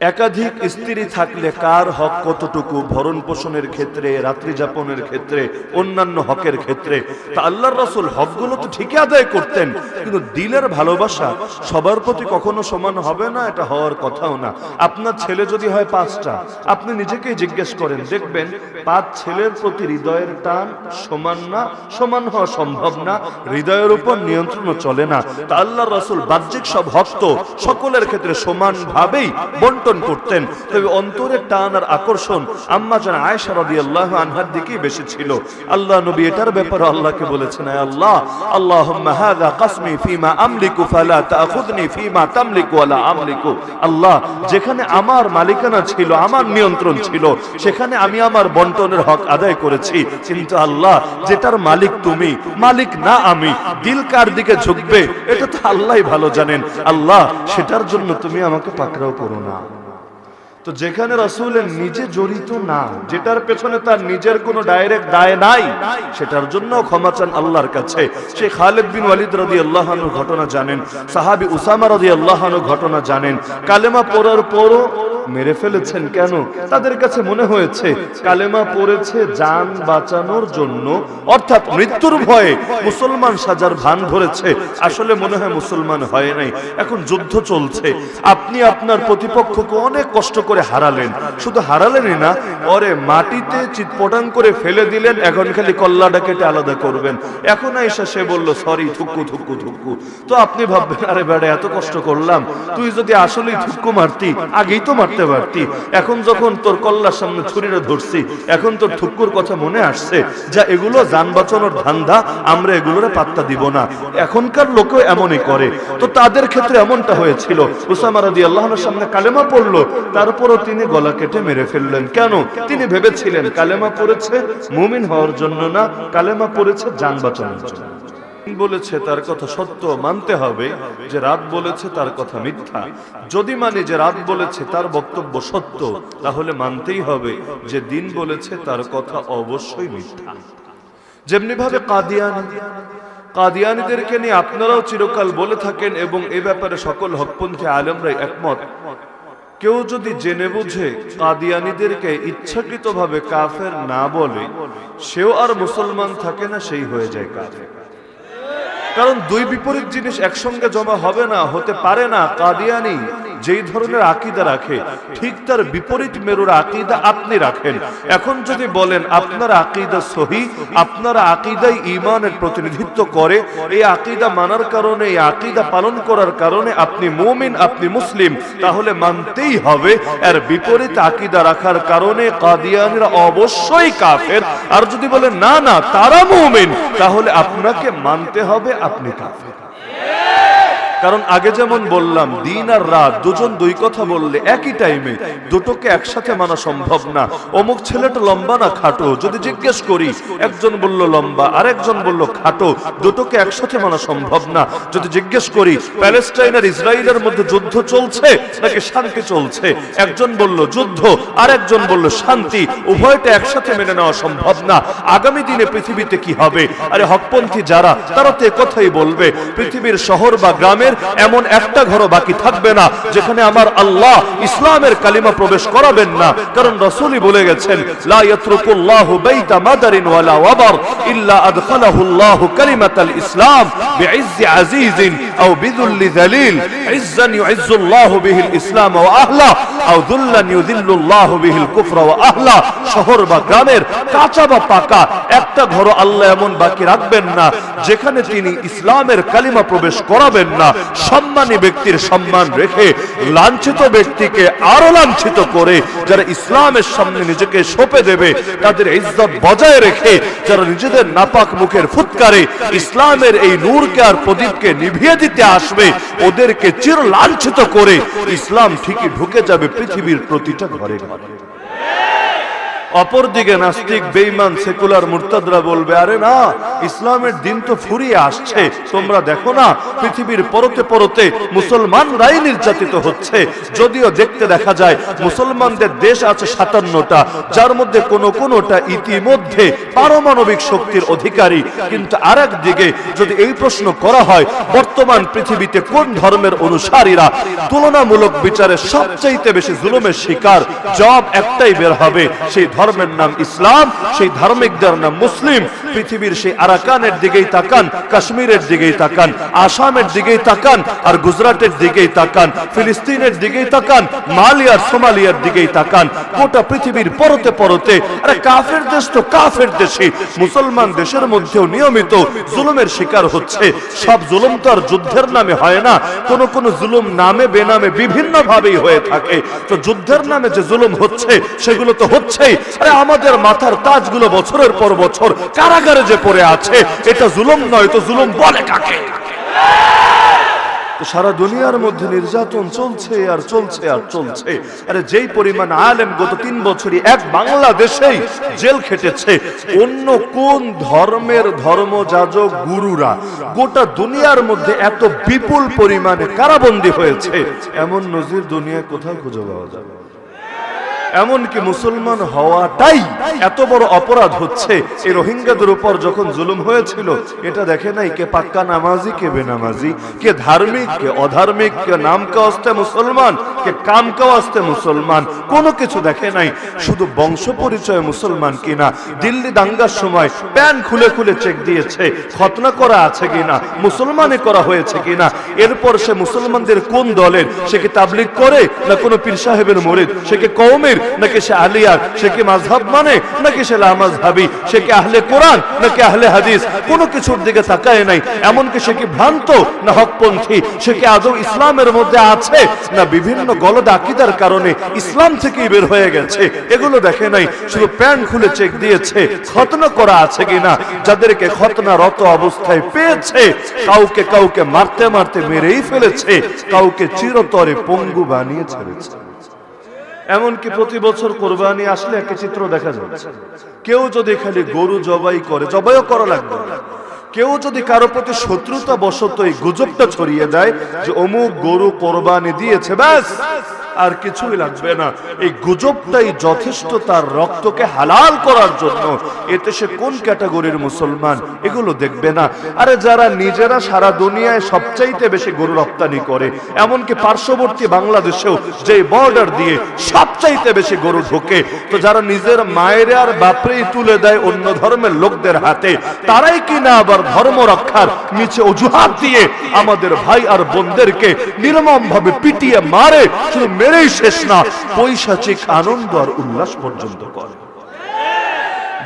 একাধিক স্ত্রী থাকলে কার হক কতটুকু ভরণ পোষণের ক্ষেত্রে, রাত্রি যাপনের ক্ষেত্রে, অন্যান্য হকের ক্ষেত্রে? তা আল্লাহর রসুল হকগুলো তো ঠিকই আদায় করতেন, কিন্তু দিলের ভালোবাসা সবার প্রতি কখনো সমান হবে না, এটা হওয়ার কথাও না। আপনার ছেলে যদি হয় পাঁচটা, আপনি নিজেকেই জিজ্ঞেস করেন, দেখবেন পাঁচ ছেলের প্রতি হৃদয়ের টান সমান না, সমান হওয়া সম্ভব না, হৃদয়ের উপর নিয়ন্ত্রণও চলে না। তা আল্লাহর রসুল বাহ্যিক সব হক তো সকলের ক্ষেত্রে সমানভাবেই বন্টন করতেন। তবে অন্তরের টান আর আকর্ষণ আম্মা জান আয়েশা রাদিয়াল্লাহু আনহার দিকেই বেশি ছিল। আল্লাহ নবী এটার ব্যাপারে আল্লাহকে বলেছেন আল্লাহ, আল্লাহুম্মা কাসমি ফিমা আমলিকু ফালা ফিমা তামলিকু আমলিকু। আল্লাহ, যেখানে আমার মালিকানা ছিল, আমার নিয়ন্ত্রণ ছিল, সেখানে আমি আমার বন্টনের হক আদায় করেছি। কিন্তু আল্লাহ, যেটার মালিক তুমি, মালিক না আমি, দিল কার দিকে ঝুঁকবে, এটা তো ভালো জানেন। আল্লাহ, সেটার জন্য তুমি আমাকে পাকড়াও করো না। তো যেখানে রসুলের নিজে জড়িত না, যেটার পেছনে তার নিজের কোনো ডাইরেক্ট দায় নাই, সেটার জন্য ক্ষমা চান আল্লাহর কাছে। সে খালেদ বিন ওয়ালিদ রদি আল্লাহানুর ঘটনা জানেন, সাহাবি উসামা রদি আল্লাহানুর ঘটনা জানেন। কালেমা পড়ার পরও মেরে ফেলেছেন কেন? তাদের কাছে মনে হয়েছে, কালেমা পড়েছে জান বাঁচানোর জন্য। অর্থাৎ মৃত্যুর ভয়ে মুসলমান সাজার ভান ধরেছে। আসলে মনে হয় মুসলমান হয় নাই। এখন যুদ্ধ চলছে। আপনি আপনার প্রতিপক্ষকে অনেক কষ্ট করে হারালেন। শুধু হারালেনই না ওরে মাটিতে চিৎপটাং করে ফেলে দিলেন। এখন খালি কল্লাটা কেটে আলাদা করবেন। এখন এসে সে বলল, সরি থুকু থুকু থুকু তো আপনি ভাববেন, আরে বেড়া, এত কষ্ট করলাম। তুই যদি আসলেই থুকু মারতি, আগেই তো মারতে পারতি। এখন যখন তোর কল্লার সামনে ছুরিটা ধরছি, এখন তোর থুকুর কথা মনে আসছে যা এগুলো যান বাঁচানোর ধান্দা, আমরা এগুলোরে পাত্তা দিব না। এখনকার লোকেও এমনই করে। তো তাদের ক্ষেত্রে এমনটা হয়েছিল। উসামা রাদি আল্লাহর সামনে কালেমা পড়ল, তারপরও তিনি গলা কেটে মেরে ফেললেন। কেন? তিনি ভেবেছিলেন, কালেমা পড়েছে মুমিন হওয়ার জন্য না, কালেমা পড়েছে যান বাঁচানোর জন্য। বলেছে তার কথা সত্য মানতে হবে, যে রাত বলেছে তার কথা মিথ্যা। যদি মানে যে রাত বলেছে তার বক্তব্য সত্য, তাহলে মানতেই হবে যে দিন বলেছে তার কথা অবশ্যই মিথ্যা। যেমনি ভাবে কাদিয়ানি, কাদিয়ানিদেরকে নিয়ে আপনারাও চিরকাল বলে থাকেন এবং এ ব্যাপারে সকল হকপন্থী আলমরাই একমত। কেউ যদি জেনে বুঝে কাদিয়ানিদেরকে ইচ্ছাকৃতভাবে কাফের না বলে, সেও আর মুসলমান থাকে না, সেই হয়ে যায় কাফের। কারণ দুই বিপরীত জিনিস একসঙ্গে জমা হবে না হতে পারে না। কাদিয়ানি যেই ধরনের আকিদা রাখে, ঠিক তার বিপরীত মেরুর আকিদা আপনি রাখেন। এখন যদি বলেন, আপনার আকিদা সহি, আপনার আকিদাই ইমানের প্রতিনিধিত্ব করে, এই আকিদা মানার কারণে, এই আকিদা পালন করার কারণে আপনি মুমিন, আপনি মুসলিম, তাহলে মানতেই হবে, এর বিপরীত আকিদা রাখার কারণে কাদিয়ানিরা অবশ্যই কাফের। আর যদি বলেন, না না, তারা মুমিন, তাহলে আপনাকে মানতে হবে আপনি কাফের। কারণ আগে যেমন বললাম, দিন আর রাত দুজন দুই কথা বললে একই টাইমে দুটোকে একসাথে মানা সম্ভব না। অমুক ছেলেটা লম্বা না খাটো? যদি জিজ্ঞেস করি, একজন বলল লম্বা আর একজন বলল খাটো, দুটোকে একসাথে মানা সম্ভব না। যদি জিজ্ঞেস করি, প্যালেস্টাইন আর ইসরায়েলের মধ্যে যুদ্ধ চলছে নাকি শান্তি চলছে? একজন বলল যুদ্ধ আর একজন বলল শান্তি। উভয়টা একসাথে মেনে নেওয়া সম্ভব না। আগামী দিনে পৃথিবীতে কি হবে? আরে হকপন্থী যারা, তারা তো কথাই বলবে, পৃথিবীর শহর বা গ্রামের এমন একটা ঘরও বাকি থাকবে না, যেখানে আমার আল্লাহ ইসলামের কালিমা প্রবেশ করাবেন না। কারণ রসুলই বলে গেছেন কাঁচা বা পাকা একটা ঘর আল্লাহ এমন বাকি রাখবেন না, যেখানে তিনি ইসলামের কালিমা প্রবেশ করাবেন না। সম্মানী ব্যক্তির সম্মান রেখে লাঞ্ছিত ব্যক্তিকে আরও লাঞ্ছিত করে যারা ইসলামের সামনে নিজেকে সঁপে দেবে, তাদের ইজ্জত বজায় রেখে যারা নিজেদের নাপাক মুখের ফুৎকারে ইসলামের এই নূরকে আর প্রদীপকে নিভিয়ে দিতে আসবে, ওদেরকে চির লাঞ্ছিত করে ইসলাম ঠিকই ঢুকে যাবে পৃথিবীর প্রতিটা ঘরে ঘরে। অপরদিকে নাস্তিক, বেঈমান, সেকুলার, মুরতাদরা বলবে, আরে না, ইসলামের দিন তো ফুরিয়ে আসছে। তোমরা দেখো না, পৃথিবীর পরতে পরতে মুসলমানরাই নির্যাতিত হচ্ছে। যদিও দেখতে দেখা যায়, মুসলমানদের দেশ আছে সাতান্নটা, যার মধ্যে কোন কোনটা ইতিমধ্যে পারমাণবিক শক্তির অধিকারী। কিন্তু আরেক দিকে যদি এই প্রশ্ন করা হয়, বর্তমান পৃথিবীতে কোন ধর্মের অনুসারীরা তুলনামূলক বিচারে সবচাইতে বেশি জুলুমের শিকার? জবাব একটাই বের হবে, সেই ধর্মের নাম ইসলাম, সেই ধার্মিকদের নাম মুসলিম। পৃথিবীর সেই আরাকানের দিকেই তাকান, কাশ্মীরের দিকেই তাকান, আসামের দিকেই তাকান, আর গুজরাটের দিকেই তাকান, ফিলিস্তিনের দিকেই তাকান মালিয়ার সোমালিয়ার দিকেই তাকান। গোটা পৃথিবীর পরতে পরতে, আরে কাফের দেশ তো কাফের দেশে মুসলমান দেশের মধ্যেও নিয়মিত জুলুমের শিকার হচ্ছে। সব জুলুম তো আর যুদ্ধের নামে হয় না, কোন কোন জুলুম নামে বেনামে বিভিন্ন ভাবেই হয়ে থাকে। তো যুদ্ধের নামে যে জুলুম হচ্ছে, সেগুলো তো হচ্ছেই আমাদের মাথার তাজগুলো বছরের পর বছর কারাগারে যে পড়ে আছে, এটা জুলুম নয়, তো জুলুম বলে কাকে? সারা দুনিয়ার মধ্যে নির্যাতন চলছে আর চলছে আর চলছে। আরে যেই পরিমাণ আলেম গত তিন বছরই এক বাংলাদেশেই জেল খেটেছে, অন্য কোন ধর্মের ধর্মযাজক গুরুরা গোটা দুনিয়ার মধ্যে এত বিপুল পরিমাণে কারাবন্দী হয়েছে, এমন নজির দুনিয়ায় কোথাও খুঁজে পাওয়া যাবে? এমনকি মুসলমান হওয়াটাই এত বড় অপরাধ হচ্ছে। এই রোহিঙ্গাদের উপর যখন জুলুম হয়েছিল, এটা দেখে নাই কে পাক্কা নামাজি, কে বেনামাজি, কে ধার্মিক, কে অধার্মিক, কে নাম কাওয়াস্তে মুসলমান, কে কাম কাওয়াস্তে মুসলমান, কোনো কিছু দেখে নাই। শুধু বংশ পরিচয় মুসলমান কিনা, দিল্লি দাঙ্গার সময় প্যান খুলে খুলে চেক দিয়েছে, খতনা করা আছে কিনা, মুসলমানে করা হয়েছে কিনা, এরপর সে মুসলমানদের কোন দলের, সে কি তাবলিগ করে, না কোনো পীর সাহেবের মরিদ, সে কি কৌমের নাকি সে আলিয়ার সে কি মাঝহাব মানে? নাকি সে লামাজহাবি সে কি আহলে কোরআন? নাকি আহলে হাদিস? কোনো কিছুর দিকে তাকায় নাই। এমনকি সে কি ভ্রান্ত? না হকপন্থী? সে কি আদৌ ইসলামের মধ্যে আছে? না বিভিন্ন গলদ আকিদার কারণে ইসলাম থেকেই বের হয়ে গেছে। এগুলো দেখে নাই। শুধু প্যান্ট খুলে চেক দিয়েছে, খতনা করা আছে কিনা? যাদেরকে খতনারত অবস্থায় পেয়েছে, কাউকে কাউকে মারতে মারতে মেরেই ফেলেছে, কাউকে চিরতরে পঙ্গু বানিয়ে ছেড়েছে। এমনকি প্রতি বছর কোরবানি আসলে একটা চিত্র দেখা যাচ্ছে। কেউ যদি খালি গরু জবাই করে, জবাইও করা লাগবে কেউ যদি কারও প্রতি শত্রুতা বশত এই গুজবটা ছড়িয়ে দেয় যে অমুক গরু কোরবানি দিয়েছে, ব্যাস। আর কিছুই লাগবে না। এই গুজবটাই যথেষ্ট তার রক্তকে হালাল করার জন্য। এতে সে কোন ক্যাটাগরির মুসলমান? এগুলো দেখবে না। আরে যারা নিজেরা সারা দুনিয়ায় সবচাইতে বেশি গরু রপ্তানি করে, এমনকি পার্শ্ববর্তী বাংলাদেশেও যে বর্ডার দিয়ে সবচাইতে বেশি গরু ঢোকে, তো যারা নিজের মায়ের আর বাপরেই তুলে দেয় অন্য ধর্মের লোকদের হাতে, তারাই কিনা আবার ধর্ম রক্ষার নিচে অজুহাত দিয়ে আমাদের ভাই আর বোনদেরকে নির্মম ভাবে পিটিয়ে মারে, শুধু মেরেই শেষ না। পৈশাচিক আনন্দ আর উল্লাস পর্যন্ত করে।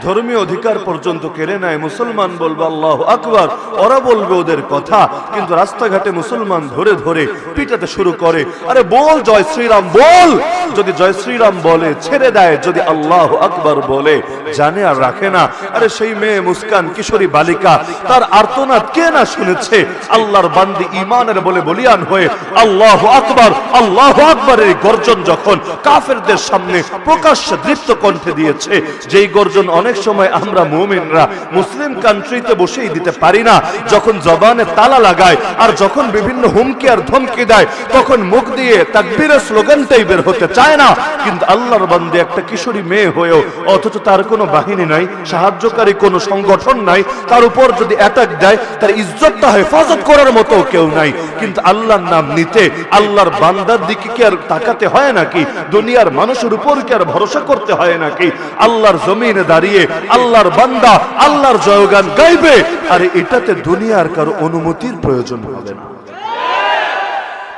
ধর্মীয় অধিকার পর্যন্ত কেড়ে নেয়। মুসলমান বলবে, আল্লাহ আকবার। ওরা বলবে ওদের কথা, কিন্তু রাস্তাঘাটে মুসলমান ধরে ধরে পিটাতে শুরু করে। আরে বল জয় শ্রীরাম, বল! যদি জয় শ্রীরাম বলে, ছেড়ে দেয়। যদি আল্লাহ আকবার বলে, জানে আর রাখে না। আরে সেই মেয়ে মুস্কান কিশোরী বালিকা, তার আর্তনাদ কে না শুনেছে? আল্লাহর বান্দি ইমানের বলে বলিয়ান হয়ে, আল্লাহ আকবর, আল্লাহ আকবরের গর্জন যখন কাফেরদের সামনে প্রকাশ্যে দৃপ্ত কণ্ঠে দিয়েছে, যেই গর্জন অনেক সময় আমরা মুমিনরা মুসলিম কান্ট্রিতে বসেই দিতে পারি না। যখন জবানে তালা লাগায় আর যখন বিভিন্ন হুমকি আর ধমকি দেয়, তখন মুখ দিয়ে তাকবীরের স্লোগানটাই বের হতে চায় না। কিন্তু আল্লাহর বান্দে একটা কিশোরী মেয়ে হয়েও, অথচ তার কোনো বাহিনী নাই, সাহায্যকারী কোনো সংগঠন নাই, তার উপর যদি অ্যাটাক দেয়, তার ইজ্জতটা হেফাজত করার মতো কেউ নাই। কিন্তু আল্লাহর নাম নিতে আল্লাহর বান্দার দিকে কি আর তাকাতে হয় নাকি? দুনিয়ার মানুষের উপর কি আর ভরসা করতে হয় নাকি? আল্লাহর জমিনে দাঁড়িয়ে আল্লাহর বান্দা, আল্লাহর জয়গান গাইবে। আর এটাতে দুনিয়ার কারও অনুমতির প্রয়োজন হবে না।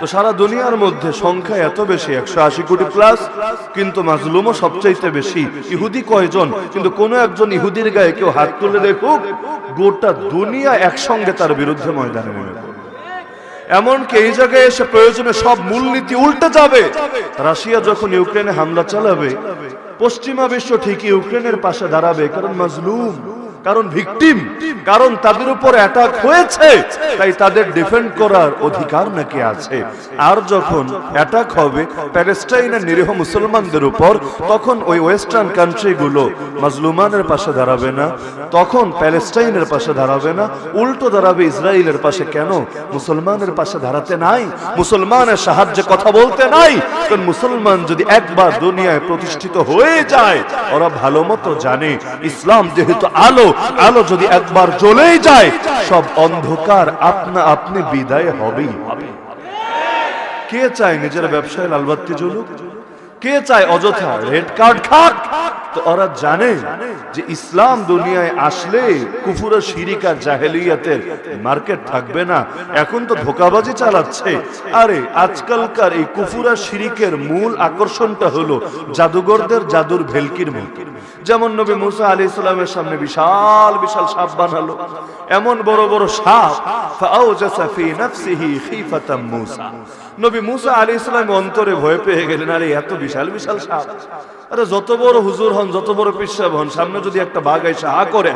তো সারা দুনিয়ার মধ্যে সংখ্যা এত বেশি, একশো আশি কোটি প্লাস কিন্তু মাজলুমও সবচাইতে বেশি। ইহুদি কয়জন? কিন্তু কোনো একজন ইহুদির গায়ে কেউ হাত তুলে দেখুক, গোটা দুনিয়া একসঙ্গে তার বিরুদ্ধে ময়দানে নেমে এমনকি এই জায়গায় এসে প্রয়োজনে সব মূলনীতি উল্টে যাবে। রাশিয়া যখন ইউক্রেনে হামলা চালাবে পশ্চিমা বিশ্ব ঠিকই ইউক্রেনের পাশে দাঁড়াবে কারণ মাজলুম। কারণ ভিকটিম কারণ তাদের উপর অ্যাটাক হয়েছে, তাই তাদের ডিফেন্ড করার অধিকার নাকি আছে। আর যখন অ্যাটাক হবে প্যালেস্টাইনের নিরীহ মুসলমানদের উপর, তখন ওই ওয়েস্টার্ন কান্ট্রিগুলো মাজলুমানের পাশে দাঁড়াবে না, তখন প্যালেস্টাইনের পাশে দাঁড়াবে না, উল্টো দাঁড়াবে ইসরায়েলের পাশে। কেন? মুসলমানের পাশে দাঁড়াতে নাই, মুসলমানের সাহায্যে কথা বলতে নাই। কারণ মুসলমান যদি একবার দুনিয়ায় প্রতিষ্ঠিত হয়ে যায়, ওরা ভালো মতো জানে, ইসলাম যেহেতু আলো আলো যদি একবার জ্বলেই যায়, সব অন্ধকার আপনা আপনি বিদায় হবেই। হবে কে চায় নিজের ব্যবসায় লালবাত্তি জ্বলুক? কে চায় অযথা রেড কার্ড খাক? তো ওরা জানে যে ইসলাম দুনিয়ায় আসলে কুফুর শিরিকা জাহেলিয়াতের মার্কেট থাকবে না। এখন তো ধোকাবাজি চালাচ্ছে। আরে, আজকালকার এই কুফুরা শিরিকের মূল আকর্ষণটা হলো জাদুঘরদের জাদুর ভেলকির মূল। যেমন নবী মুসা আলী ইসলামের সামনে বিশাল বিশাল সাপ বানালো। এমন বড় বড় সাপ ফাআউজাসা ফি নাফসিহি খিফাতাম মুসা। নবী মুসা আলী ইসলাম অন্তরে ভয় পেয়ে গেলেন, আরে এত বিশাল বিশাল সাপ। আরে যত বড় হুজুর হন, যত বড় পিসাব হন, সামনে যদি একটা বাঘ এসে হা করে,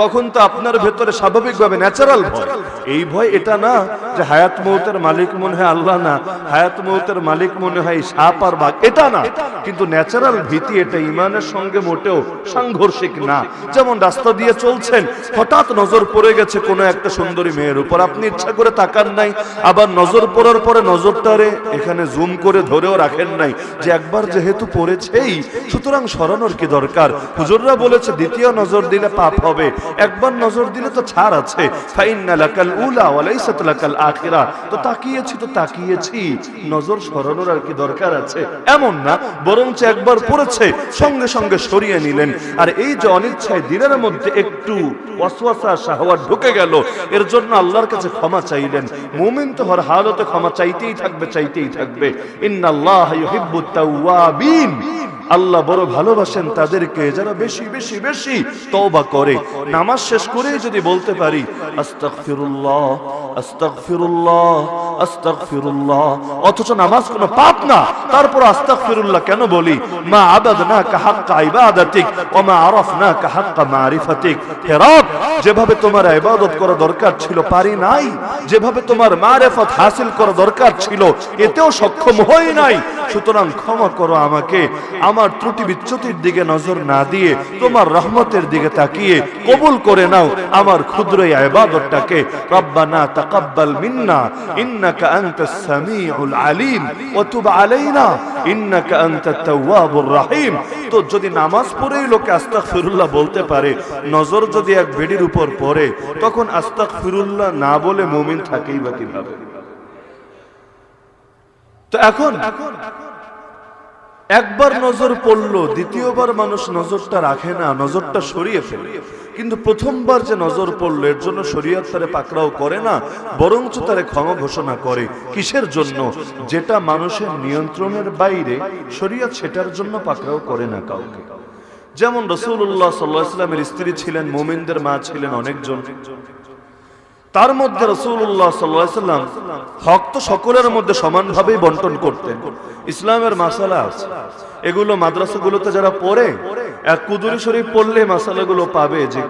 তখন তো আপনার ভেতরে স্বাভাবিকভাবে ন্যাচারাল ভয়। এই ভয় এটা না যে হায়াত মৌতের মালিক মনে হয় আল্লাহ না, হায়াত মৌতের মালিক মনে হয় সাপ আর বাঘ। এটা না, কিন্তু ন্যাচারাল ভীতি এটা ইমানের সঙ্গে মোটেও সাংঘর্ষিক না। যেমন রাস্তা দিয়ে চলছেন, হঠাৎ নজর পড়ে গেছে কোনো একটা সুন্দরী মেয়ের উপর। আপনি ইচ্ছা করে তাকান নাই, আবার নজর পড়ার পরে নজরটারে এখানে জুম করে ধরেও রাখেন নাই যে একবার যেহেতু পড়েছেই, সুতরাং সরানোর কি দরকার? হুজুররা বলেছে, দ্বিতীয় নজর দিলে পাপ হবে, একবার নজর দিলে তো ছাড় আছে। ফাইন্না লাকাল উলা ওয়া লাইসাত লাকাল আখিরা। তো তাকিয়েছি তো তাকিয়েছি। নজর সরানোর আর কি দরকার আছে? এমন না, বরঞ্চ একবার পড়েছে, সঙ্গে সঙ্গে সরিয়ে নিলেন। আর এই যে অনিচ্ছায় দিনের মধ্যে একটু ওয়াসওয়াসা শাহওয়াত ঢুকে গেল, এর জন্য আল্লাহর কাছে ক্ষমা চাইলেন। মুমিন তো হর হালতে ক্ষমা চাইতেই থাকবে চাইতেই থাকবে। ইন্নাল্লাহ ইউহিব্বুত তাওয়াবিন। আল্লাহ বড় ভালোবাসেন তাদেরকে, যারা বেশি বেশি বেশি তওবা করে। নামাজ শেষ করে যদি বলতে পারি, আস্তাগফিরুল্লাহ আস্তাগফিরুল্লাহ আস্তাগফিরুল্লাহ, অথচ নামাজ কোনো পাপ না। তারপর আস্তাগফিরুল্লাহ কেন বলি? মা আবাদনা কা হাক্কা ইবাদাতিক, ওয়া মা আরাফনা কা হাক্কা মারিফাতিক। হে রব, যেভাবে তোমার ইবাদত করা দরকার ছিল পারি নাই, যেভাবে তোমার মারিফত হাসিল করা দরকার ছিল, এতেও সক্ষম হই নাই। সুতরাং ক্ষমা করো আমাকে ত্রুটি বিচ্যুতির দিকে নজর না দিয়ে তোমার রহমতের দিকে তাকিয়ে কবুল করে নাও আমার ক্ষুদ্র ইবাদতটাকে রব্বানা তাকাব্বাল মিন্না, ইন্নাকা আনতাস সামিউল আলিম ওয়া তুব আলাইনা, ইন্নাকা আনতাত তাওয়াবুর রহিম। তো যদি নামাজ পড়েই লোকে আস্তাগফিরুল্লাহ বলতে পারে, নজর যদি এক বেডির উপর পড়ে, তখন আস্তাগফিরুল্লাহ না বলে মুমিন থাকেই বা কীভাবে? তো এখন একবার নজর পড়ল, দ্বিতীয়বার মানুষ নজরটা রাখে না, নজরটা সরিয়ে ফেলে। কিন্তু প্রথমবার যে নজর পড়ল, এর জন্য শরীয়ত তারে পাকড়াও করে না, বরঞ্চ তারে ক্ষমা ঘোষণা করে। কিসের জন্য? যেটা মানুষের নিয়ন্ত্রণের বাইরে, শরীয়ত সেটার জন্য পাকড়াও করে না কাউকে। যেমন রসুল্লাহ সাল্লাহ ইসলামের স্ত্রী ছিলেন, মোমিনদের মা ছিলেন অনেকজন। তার মধ্যে রসুল্লাহ সাল্লাম হক তো সকলের মধ্যে সমানভাবেই বন্টন করতেন। ইসলামের মাসালা আছে। এগুলো মাদ্রাসাগুলোতে যারা পড়ে, এক কুদুরি শরীফ পড়লে মাসালাগুলো পাবে যে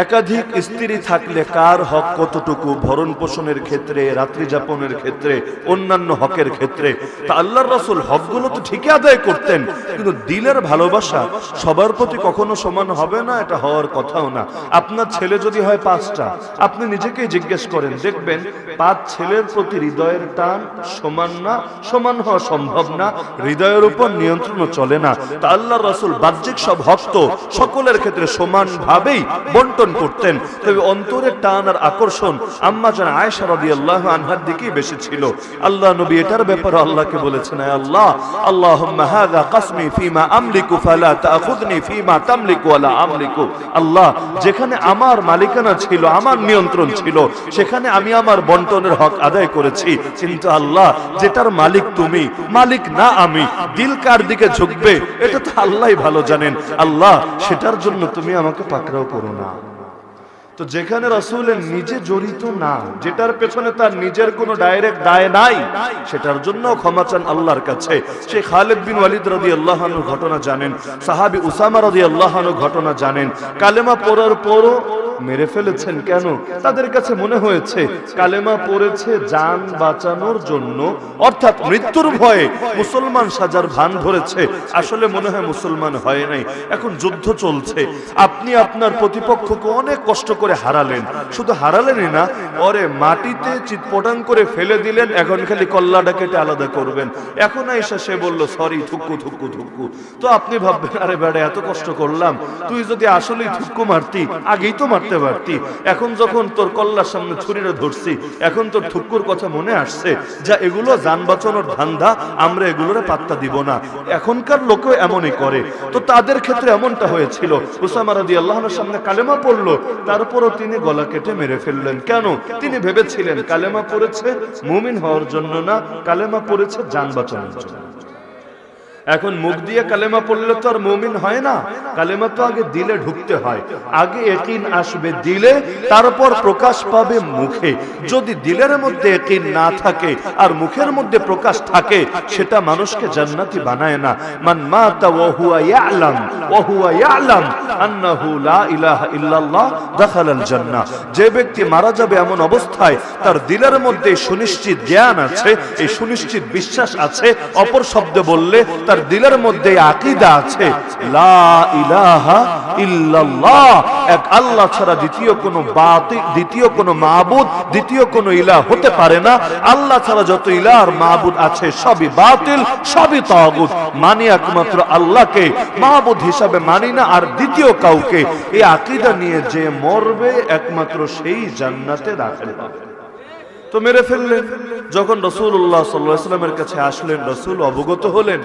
একাধিক স্ত্রী থাকলে কার হক কতটুকু ভরণ পোষণের ক্ষেত্রে, রাত্রি যাপনের ক্ষেত্রে, অন্যান্য হকের ক্ষেত্রে? তা আল্লাহর রসুল হকগুলো তো ঠিকই আদায় করতেন, কিন্তু দিলের ভালোবাসা সবার প্রতি কখনো সমান হবে না, এটা হওয়ার কথাও না। আপনার ছেলে যদি হয় পাঁচটা, আপনি নিজেকেই জিজ্ঞেস করেন, দেখবেন পাঁচ ছেলের প্রতি হৃদয়ের টান সমান না, সমান হওয়া সম্ভব না, হৃদয়ের উপর নিয়ন্ত্রণও চলে না। তা আল্লাহর রসুল বাহ্যিক সব হক তো সকলের ক্ষেত্রে সমানভাবেই বন্টন করতেন। তবে অন্তরের টান আর আকর্ষণ আম্মা জান আয়েশা রাদিয়াল্লাহু আনহার দিকেই বেশি ছিল। আল্লাহ নবী এটার ব্যাপারে আল্লাহকে বলেছেন আল্লাহ, আল্লাহুম্মা হাযা কাসমি ফিমা আমলিকু ফালা ফিমা তামলিকু আমলিকু। আল্লাহ, যেখানে আমার মালিকানা ছিল, আমার নিয়ন্ত্রণ ছিল, সেখানে আমি আমার বন্টনের হক আদায় করেছি। কিন্তু আল্লাহ, যেটার মালিক তুমি, মালিক না আমি, দিল কার দিকে ঝুঁকবে, এটা তো ভালো জানেন। আল্লাহ, সেটার জন্য তুমি আমাকে পাকড়াও করো না। তো যেখানে রসুলের নিজে জড়িত না, যেটার পেছনে তার নিজের কোনো ডাইরেক্ট দায় নাই, সেটার জন্য ক্ষমা চান আল্লাহর কাছে। সে খালেদ বিন ওয়ালিদ রদি আল্লাহানু ঘটনা জানেন, সাহাবি উসামা রদি আল্লাহানু ঘটনা জানেন। কালেমা পড়ার পরও মেরে ফেলেছেন কেন? তাদের কাছে মনে হয়েছে, কালেমা পড়েছে যান বাঁচানোর জন্য, অর্থাৎ মৃত্যুর ভয়ে মুসলমান সাজার ভান ধরেছে। আসলে মনে হয় মুসলমান হয় নাই। এখন যুদ্ধ চলছে। আপনি আপনার প্রতিপক্ষকে অনেক কষ্ট করে হারালেন। শুধু হারালেনই না ওরে মাটিতে চিৎপটাং করে ফেলে দিলেন, এখন খালি কল্লাটা কেটে আলাদা করবেন। এখন এসে সে বলল, সরি থুক্কু থুক্কু থুক্কু তো আপনি ভাববেন, আরে বেড়ে, এত কষ্ট করলাম। তুই যদি আসলেই থুক্কু মারতি, আগেই তো মারতে পারতি। এখন যখন তোর কল্লার সামনে ছুরিটা ধরছি, এখন তোর থুক্কুর কথা মনে আসছে, যা এগুলো যান বাঁচানোর ধান্দা, আমরা এগুলোর পাত্তা দিব না। এখনকার লোকও এমনই করে। তো তাদের ক্ষেত্রে এমনটা হয়েছিল। উসামা রাদি সামনে কালেমা পড়ল তারপরও তিনি গলা কেটে মেরে ফেললেন। কেন? তিনি ভেবেছিলেন, কালেমা পড়েছে মুমিন হওয়ার জন্য না, কালেমা পড়েছে যান বাঁচানোর জন্য। এখন মুখ দিয়ে কালেমা পড়লে তো আর মুমিন হয় না। কালেমা তো আগে দিলে ঢুকতে হয়। আগে একিন আসবে দিলে, তারপর প্রকাশ পাবে মুখে। যদি দিলের মধ্যে একিন না থাকে আর মুখের মধ্যে প্রকাশ থাকে, সেটা মানুষকে জান্নাতি বানায় না। মান মাতা ওয়া হুয়া ইয়ালাম, ওয়া হুয়া ইয়ালাম আন্নাহু লা ইলাহা ইল্লাল্লাহ দাখালাল জান্নাহ। যে ব্যক্তি মারা যাবে এমন অবস্থায়, তার দিলের মধ্যে সুনিশ্চিত জ্ঞান আছে, এই সুনিশ্চিত বিশ্বাস আছে, অপর শব্দে বললে দিলের মধ্যে আকীদা আছে। লা ইলাহা ইল্লাল্লাহ। এক আল্লাহ ছাড়া দ্বিতীয় কোনো বাতি, দ্বিতীয় কোনো মাবুদ, দ্বিতীয় কোনো ইলাহ হতে পারে না। আল্লাহ ছাড়া যত ইলাহ আর মাবুদ আছে, সবই বাতিল, সবই তাগুত। মানি একমাত্র আল্লাহকে, মাবুদ হিসাবে মানি না আর দ্বিতীয় কাউকে। এই আকিদা নিয়ে যে মরবে, একমাত্র সেই জান্নাতে দাখিল হবে। তো মেরে ফেললেন। যখন রসুল্লাহ সাল্লামের কাছে আসলেন, রসুল অবগত হলেন।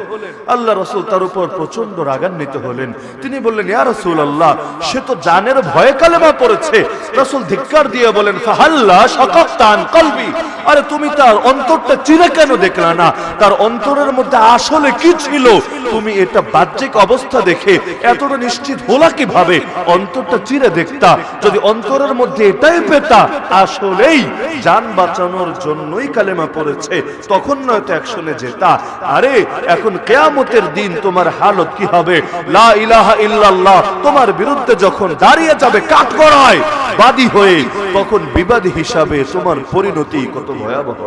আল্লাহ রসুল তার উপর প্রচণ্ড রাগান্বিত হলেন। তিনি বললেন, ইয়া রসুল আল্লাহ সে তো জানের ভয়ে কালেমা পড়েছে। রসুল ধিক্কার দিয়ে বলেন, ফাহাল্লা শকতান কলবি। আরে, তুমি তার অন্তরটা চিনে কেন দেখলা না? তার অন্তরের মধ্যে আসলে কি ছিল? তুমি এটা বাহ্যিক অবস্থা দেখে এতটা নিশ্চিত হলা কীভাবে? অন্তরটা চিরে দেখতা। যদি অন্তরের মধ্যে এটাই পেতা, আসলেই জান যান বাঁচানোর জন্যই কালেমা পড়েছে, তখন নয়তো অ্যাকশনে যেতা। আরে, এখন কেয়ামতের দিন তোমার হালত কি হবে? লা ইলাহা ইল্লাল্লাহ, তোমার বিরুদ্ধে যখন দাঁড়িয়ে যাবে কাঠ করায় বাদী হয়ে, তখন বিবাদী হিসাবে তোমার পরিণতি কত ভয়াবহ।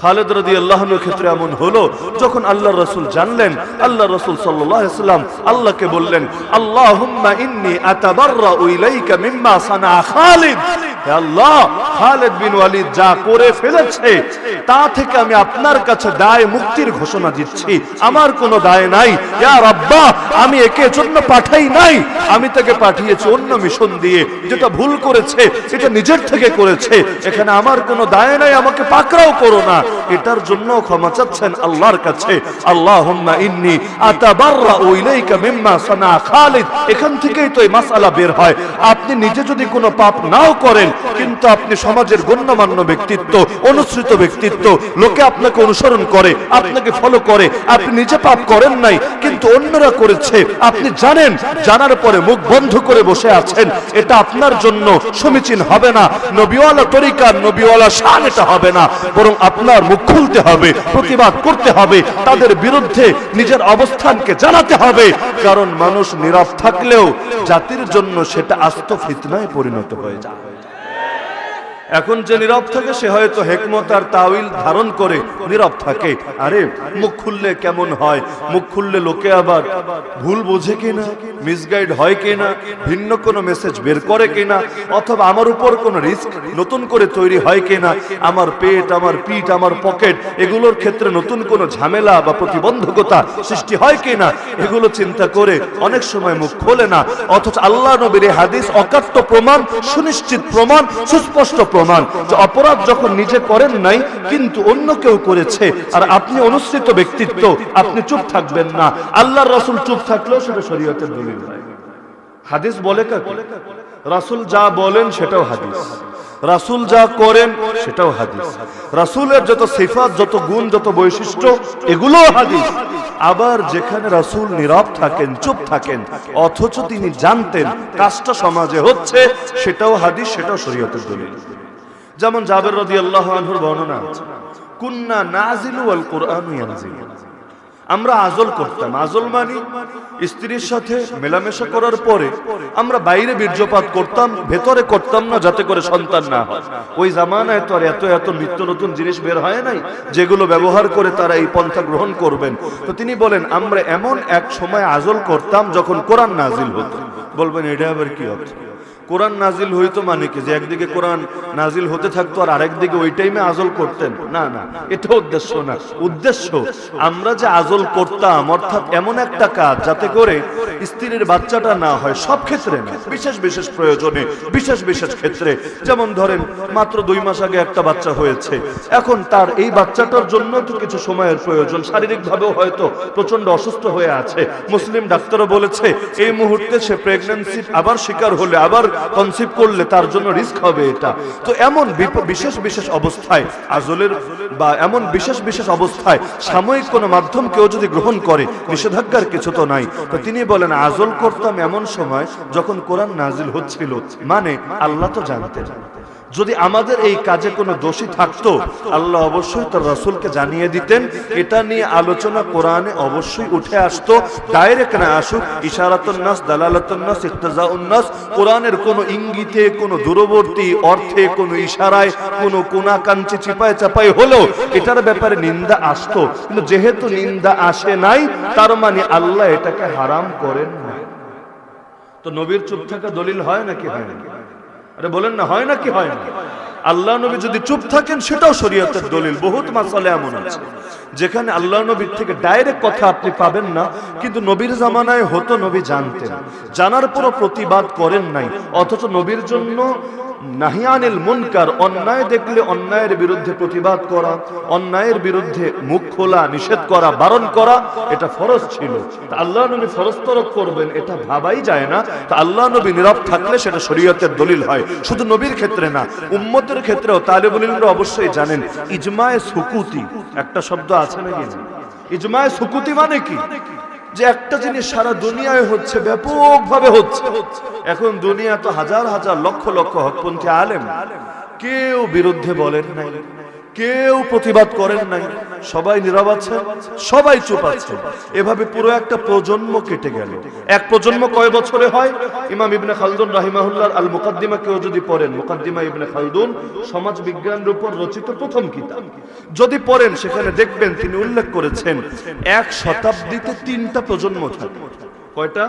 খালেদ রদি আল্লাহনের ক্ষেত্রে এমন হলো, যখন আল্লাহ রসুল জানলেন আল্লাহ রসুল সাল্লাম আল্লাহকে বললেন আল্লাহ ইন্নি আতাবাররা ইলাইকা মিম্মা সানা খালিদ। আল্লাহ আমি একে পাঠাই নাই। আমি তাকে পাঠিয়েছি অন্য দিয়ে ভুল করেছে, এটা নিজের থেকে করেছে। এখানে আমার কোনো দায় নাই, আমাকে পাকড়াও করো না। এটার জন্য ক্ষমা চাচ্ছেন আল্লাহর কাছে। আল্লাহুম্মা ইন্নী এখান থেকেই তো এই মাসআলা বের হয়। আপনি নিজে যদি কোনো পাপ নাও করেন কিন্তু আপনি সমাজের গণ্যমান্য ব্যক্তিত্ব, অনুসৃত ব্যক্তিত্ব, লোকে আপনাকে অনুসরণ করে, আপনাকে ফলো করে, আপনি নিজে পাপ করেন নাই, কিন্তু অন্যরা করেছে। আপনি জানেন, জানার পরে মুখ বন্ধ করে বসে আছেন, এটা আপনার জন্য সমীচীন হবে না। নবীওয়ালা তরিকার নবীওয়ালা শান, এটা হবে না। বরং আপনার মুখ খুলতে হবে, প্রতিবাদ করতে হবে, তাদের বিরুদ্ধে নিজের অবস্থানকে জানাতে হবে। কারণ মানুষ নীরব থাকলেও জাতির জন্য সেটা আস্ত ফিতনায় পরিণত হয়ে যায়। এখন যে নীরব থাকে, সে হয়তো হেকমত আর তাওইল ধারণ করে নীরব থাকে। আরে, মুখ খুললে কেমন হয়? মুখ খুললে লোকে আবার ভুল বোঝে কিনা? মিসগাইড হয় কিনা? ভিন্ন কোনো মেসেজ বের করে কিনা? অথবা আমার উপর কোনো রিস্ক নতুন করে তৈরি হয় কিনা? আমার পেট, আমার পিঠ, আমার পকেট এগুলোর ক্ষেত্রে নতুন কোনো ঝামেলা বা প্রতিবন্ধকতা সৃষ্টি হয় কিনা? এগুলো চিন্তা করে অনেক সময় মুখ খোলে না। অথচ আল্লাহ নবীর হাদিস অকাট্য প্রমাণ, সুনিশ্চিত প্রমাণ, সুস্পষ্ট প্রমাণ। যে অপরাধ যখন নিজে করেন নাই, কিন্তু অন্য কেউ করেছে। আর আপনি অনুসৃত ব্যক্তিত্ব, আপনি চুপ থাকবেন না। আল্লাহর রসুল চুপ থাকলেও সেটা শরীয়তের দলিল হাদিস বলে কাকে? রাসুল যা বলেন সেটাও হাদিস। রাসূল যা করেন সেটাও হাদিস। রাসূলের যত সিফাত, যত গুণ, যত বৈশিষ্ট্য, এগুলোও হাদিস। আবার যেখানে রাসূল নীরব থাকেন, চুপ থাকেন, অথচ তিনি জানতেন কাজটা সমাজে হচ্ছে, সেটাও হাদিস, সেটাও শরীয়তের দলিল। যেমন জাবের রাদিয়াল্লাহু আনহুর বর্ণনা আছে, কুন্না নাজিলু ওয়াল কুরআনু আমরা আজল করতাম। আজল মানে স্ত্রীর সাথে মেলামেশা করার পরে আমরা বাইরে বীর্যপাত করতাম, ভেতরে করতাম না যাতে করে সন্তান না হয়। ওই জামানায় তো আর এত এত নিত্য নতুন জিনিস বের হয় নাই যেগুলো ব্যবহার করে তারা এই পন্থা গ্রহণ করবেন। তো তিনি বলেন, আমরা এমন এক সময় আজল করতাম যখন কোরআন নাজিল হতো। বলবেন, এটা আবার কি হচ্ছে কোরআন নাজিল হইতো মানে কি? যে একদিকে কোরআন নাজিল হতে থাকতো আর আরেকদিকে ওই টাইমে আজল করতেন। না না, এটা উদ্দেশ্য না। উদ্দেশ্য, আমরা যে আজল করতাম, অর্থাৎ এমন একটা কাজ যাতে করে স্ত্রীর বাচ্চাটা না হয়, সব ক্ষেত্রে না, বিশেষ বিশেষ প্রয়োজনে, বিশেষ বিশেষ ক্ষেত্রে। যেমন ধরেন, মাত্র দুই মাস আগে একটা বাচ্চা হয়েছে। এখন তার এই বাচ্চাটার জন্য তো কিছু সময়ের প্রয়োজন। শারীরিকভাবেও হয়তো প্রচণ্ড অসুস্থ হয়ে আছে। মুসলিম ডাক্তারও বলেছে, এই মুহূর্তে সে প্রেগন্যান্সি আবার শিকার হলে, আবার কনসিভ করলে তার জন্য রিস্ক হবে এটা। তো এমন বিশেষ বিশেষ অবস্থায় আজলের বা এমন বিশেষ বিশেষ অবস্থায় সাময়িক কোনো মাধ্যম কেউ যদি গ্রহণ করে, নিষেধাজ্ঞার কিছু তো নাই। তো তিনি বলেন, আজল করতাম এমন সময় যখন কোরআন নাজিল হচ্ছিল। মানে আল্লাহ তো জানতেন। যদি আমাদের এই কাজে কোনো দোষী থাকতো, আল্লাহ অবশ্যই তার রাসূলকে জানিয়ে দিতেন, এটা নিয়ে আলোচনা কোরআনে অবশ্যই উঠে আসতো। ডাইরেক্ট না আসুক, ইশারাতুন নাস, দালালাতুন নাস ইক্তাজাউন নাস, কোরআনের কোনো ইঙ্গিতে, কোনো দূরবর্তী অর্থে, কোনো ইশারায়, কোনো কোনা কাঞ্চি চিপায় চাপায় হলো এটার ব্যাপারে নিন্দা আসতো, কিন্তু যেহেতু নিন্দা আসে নাই, তার মানে আল্লাহ এটাকে হারাম করেন না। তো নবীর চুপ থাকা দলিল হয় নাকি হয় না? আরে বলেন না, হয় নাকি হয় না? আল্লাহ নবী যদি চুপ থাকেন, সেটাও শরীয়তের দলিল, বহুত মাসালে এমন আছে। যেখানে আল্লাহ নবীর থেকে ডাইরেক্ট কথা আপনি পাবেন না, কিন্তু নবীর জামানায় হতো নবী জানতেন। জানার পরও প্রতিবাদ করেন নাই, অথচ নবীর জন্য নাহিয়ানিল মুনকার, অন্যায় দেখলে অন্যায়ের বিরুদ্ধে প্রতিবাদ করা, অন্যায়ের বিরুদ্ধে মুখ খোলা, নিষেধ করা, বারণ করা, এটা ফরজ ছিল। আল্লাহ নবী ফরজ তরক করবেন, এটা ভাবাই যায় না। তা আল্লাহ নবী নীরব থাকলে সেটা শরীয়তের দলিল হয়। শুধু নবীর ক্ষেত্রে না, উম্মতের ক্ষেত্রেও তালেবুল ইলমরা অবশ্যই জানেন, ইজমায়ে সুকুতি, একটা শব্দ আছে নাকি? ইজমায়ে সুকুতি মানে কি? যে একটা জিনিস সারা দুনিয়ায় হচ্ছে, ব্যাপকভাবে হচ্ছে। এখন দুনিয়া তো হাজার হাজার লক্ষ লক্ষ হকপন্থী আলেম। কেউ বিরুদ্ধে বলেন নাই। কেউ প্রতিবাদ করেন নাই। সবাই নীরব আছে সবাই চুপ আছে এভাবে পুরো একটা প্রজন্ম কেটে গেল। এক প্রজন্ম কয় বছরে হয়? ইমাম ইবনে খালদুন রাহিমাহুল্লাহ আল মুকাদ্দিমা কেউ যদি পড়েন, মুকাদ্দিমা ইবনে খালদুন সমাজ বিজ্ঞানের উপর রচিত প্রথম কিতাব। যদি পড়েন, সেখানে দেখবেন তিনি উল্লেখ করেছেন, এক শতাব্দীতে তিনটা প্রজন্ম থাকে। কয়টা?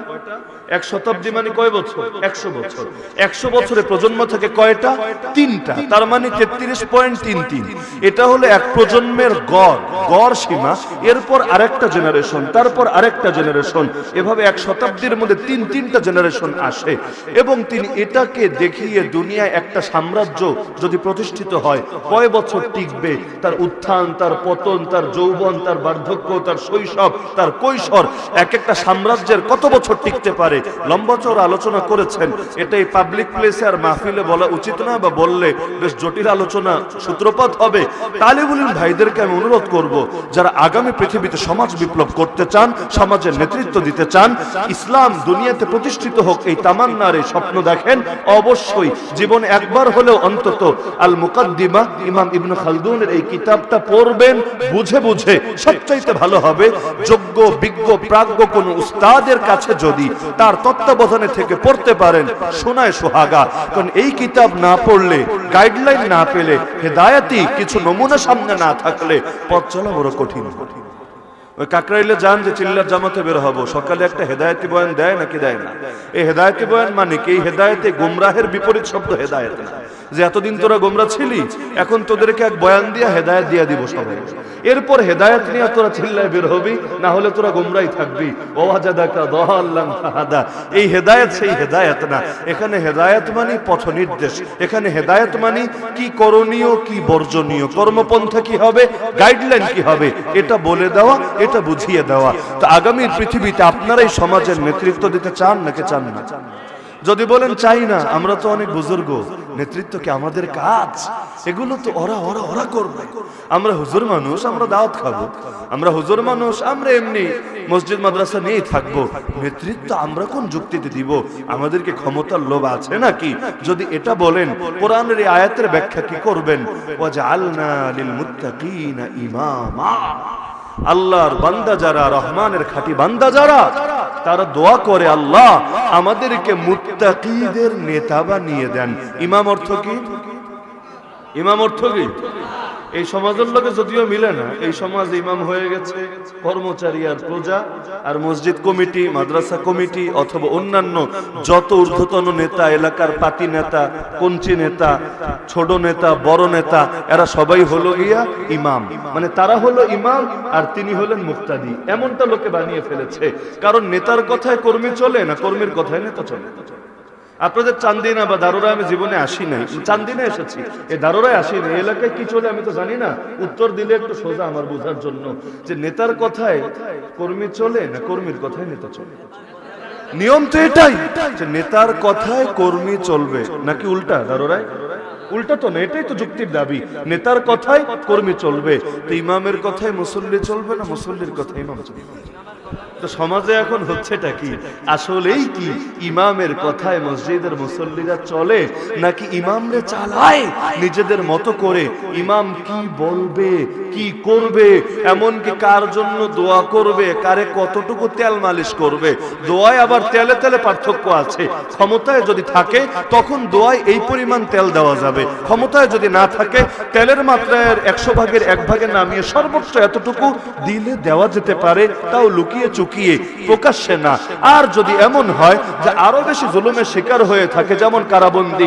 এক শতাব্দী মানে কয় বছর? একশো বছর। একশো বছরে প্রজন্ম থেকে কয়টা? তিনটা। তার মানে তেত্রিশ পয়েন্ট তিন তিন। এটা হলো এক প্রজন্মের গড় গড় সীমা, এরপর আরেকটা জেনারেশন, তারপর আরেকটা জেনারেশন। এভাবে এক শতাব্দীর মধ্যে তিন তিনটা জেনারেশন আসে এবং তিনি এটাকে দেখিয়ে দুনিয়ায় একটা সাম্রাজ্য যদি প্রতিষ্ঠিত হয়, কয় বছর টিকবে? তার উত্থান, তার পতন, তার যৌবন, তার বার্ধক্য, তার শৈশব, তার কৈশোর, এক একটা সাম্রাজ্যের কত বছর টিকতে পারে? লম্বা চৌড় আলোচনা করেছেন। এটাই পাবলিক প্লেসে আর মাহফিলে বলা উচিত না বা বললে বেশ জটিল আলোচনা সূত্রপাত হবে। তালিবুলিন ভাইদেরকে আমি অনুরোধ করব, যারা আগামী পৃথিবীতে সমাজ বিপ্লব করতে চান, সমাজের নেতৃত্ব দিতে চান, ইসলাম দুনিয়াতে প্রতিষ্ঠিত হোক, এই তামান্নার এই স্বপ্ন দেখেন। অবশ্যই জীবনে একবার হলেও অন্তত আল মুকাদ্দিমা ইমাম ইবনু খালদুনের এই কিতাবটা পড়বেন, বুঝে বুঝে। সবচাইতে ভালো হবে, যোগ্য, বিজ্ঞ, প্রাজ্ঞ কোন উস্তাদের কাছে যদি তার তত্ত্বাবধানে থেকে পড়তে পারেন শোনায় সোহাগা। কারণ এই কিতাব না পড়লে গাইডলাইন না পেলে, হেদায়াতি কিছু নমুনা সামনে না থাকলে পথ চলা বড় কঠিন। ওই কাকরাইলে যান যে চিল্লার জামাতে বের হব, সকালে একটা হেদায়তি বয়ান দেয় নাকি দেয় না? এই হেদায়তি বয়ান মানে কি? এই হেদায়তে গুমরাহের বিপরীত শব্দ হেদায়ত না। যে এতদিন তোরা গোমরা ছিলি, এখন তোদেরকে এক বয়ান দিয়া হেদায়ত দিয়া দিব সবাই। এরপর হেদায়ত নিয়ে তোরা চিল্লায় বের হবি, না হলে তোরা গোমরাই থাকবি। ও আজাদাকা দহাল্লাম এই হেদায়ত সেই হেদায়ত না। এখানে হেদায়ত মানে পথ নির্দেশ এখানে হেদায়ত মানে কি করণীয়, কি বর্জনীয়। কর্মপন্থা কি হবে, গাইডলাইন কি হবে, এটা বলে দেওয়া, এটা বুঝিয়ে দেওয়া। তো আগামীর পৃথিবীতে আপনারাই সমাজের নেতৃত্ব দিতে চান নাকি চান না? যদি বলেন চাই না, আমরা তো অনেক বুজুর্গ। নেতৃত্ব কি আমাদের কাজ, এগুলো তো ওরা ওরা ওরা করবে। আমরা হুজুর মানুষ, আমরা দাওয়াত খাব। আমরা হুজুর মানুষ, আমরা এমনি মসজিদ, মাদ্রাসা নিয়েই থাকব। নেতৃত্ব আমরা কোন যুক্তিতে দিব? আমাদেরকে ক্ষমতার লোভ আছে নাকি? যদি এটা বলেন, কোরআনের এই আয়াতের ব্যাখ্যা কি করবেন? ওয়াজআলনা লিল মুত্তাকিনা ইমামা। আল্লাহর বান্দা যারা, রহমানের খাঁটি বান্দা যারা তারা দোয়া করে, আল্লাহ, আমাদেরকে মুত্তাকিদের নেতা বানিয়ে দেন। ইমাম অর্থ কি? ইমাম অর্থ কি? এই সমাজের লোকে যদিও মিলে না, এই সমাজ ইমাম হয়ে গেছে, কর্মচারী আর প্রজা, আর মসজিদ কমিটি, মাদ্রাসা কমিটি, অথবা অন্যান্য যত ঊর্ধ্বতন নেতা, এলাকার পাতি নেতা, কঞ্চি নেতা, ছোট নেতা, বড় নেতা, এরা সবাই হলো গিয়া ইমাম। মানে তারা হলো ইমাম আর তিনি হলেন মুক্তাদি। এমনটা লোকে বানিয়ে ফেলেছে। কারণ নেতার কথায় কর্মী চলে না কর্মীর কথায় নেতা চলে। আপনাদের চান্দিনা বা দারোরা আমি জীবনে আসি নাই। চান্দিনা এসেছি। এই দারোরায় আসি নাই। এলাকায় কি চলে আমি তো জানি না। উত্তর দিলে একটু সোজা আমার বোঝার জন্য। যে নেতার কথায় কর্মী চলে না কর্মীর কথায় নেতা চলে? নিয়ম তো এটাই যে নেতার কথায় কর্মী চলবে। নাকি উল্টা দারোরায়? উল্টা তো না, এটাই তো যুক্তির দাবি। নেতার কথায় কর্মী চলবে। তো ইমামের কথায় মুসল্লি চলবে না মুসল্লির কথায় ইমাম চলবে? তো সমাজে এখন হচ্ছেটা কি? আসলেই কি ইমামের কথায় মসজিদের মুসল্লিরা চলে নাকি ইমামরে চালায় নিজেদের মতো করে? ইমাম কি বলবে, কি করবে, এমনকি কার জন্য দোয়া করবে, কারে কতটুকু তেল মালিশ করবে? দোয়ায় আবার তেলে তেলে পার্থক্য আছে। ক্ষমতায় যদি থাকে, তখন দোয়ায় এই পরিমাণ তেল দেওয়া যাবে। ক্ষমতায় যদি না থাকে, তেলের মাত্রায় একশো ভাগের এক ভাগে নামিয়ে সর্বোচ্চ এতটুকু দিলে দেওয়া যেতে পারে, তাও লুকিয়ে চুকিয়ে প্রকাশ্যে না। আর যদি এমন হয় যে আরও বেশি জুলুমের শিকার হয়ে থাকে যেমন কারাবন্দি